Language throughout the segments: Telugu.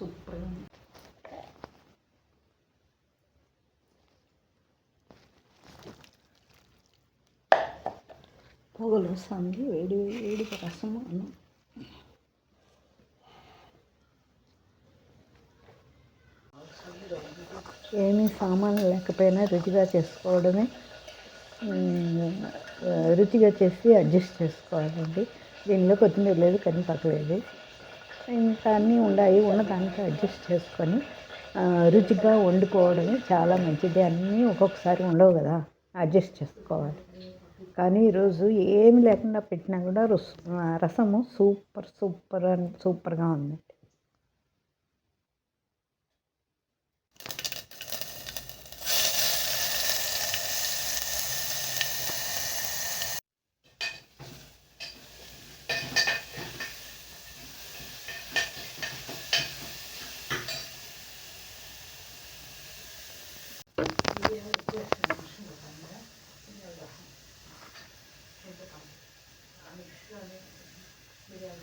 సూపర్గా ఉంది పొగలు వస్తుంది వేడి వేడి రసం అన్నం. ఏమీ సామాన్లు లేకపోయినా రుచిగా చేసుకోవడమే రుచిగా చేసి అడ్జస్ట్ చేసుకోవాలండి. దీనిలో కొత్తిమీర లేదు కరివేపాకు లేదు ఇంకా అన్నీ ఉన్నాయి ఉన్నదానికి అడ్జస్ట్ చేసుకొని రుచిగా వండుకోవడమే చాలా మంచిది. అన్నీ ఒక్కొక్కసారి ఉండవు కదా అడ్జస్ట్ చేసుకోవాలి. కానీ ఈరోజు ఏమి లేకుండా పెట్టినా కూడా రుస్ రసము సూపర్ సూపర్ అని సూపర్గా ఉంది. Biraz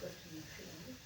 da suyun şunu.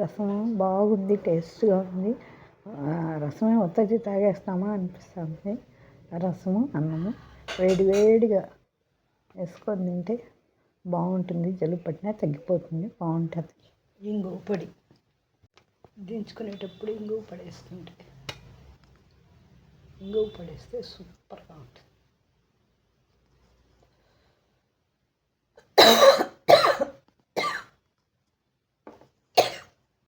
రసం బాగుంది టేస్ట్గా ఉంది. రసమే ఒత్తది తాగేస్తామా అనిపిస్తుంది. రసము అన్నము వేడి వేడిగా వేసుకొని తింటే బాగుంటుంది. జలుబు పట్టినా తగ్గిపోతుంది బాగుంటుంది. ఇంగువ పొడి. దించుకునేటప్పుడు ఇంగువ పడేస్తుంటే ఇంగువ పడేస్తే సూపర్గా ఉంటుంది.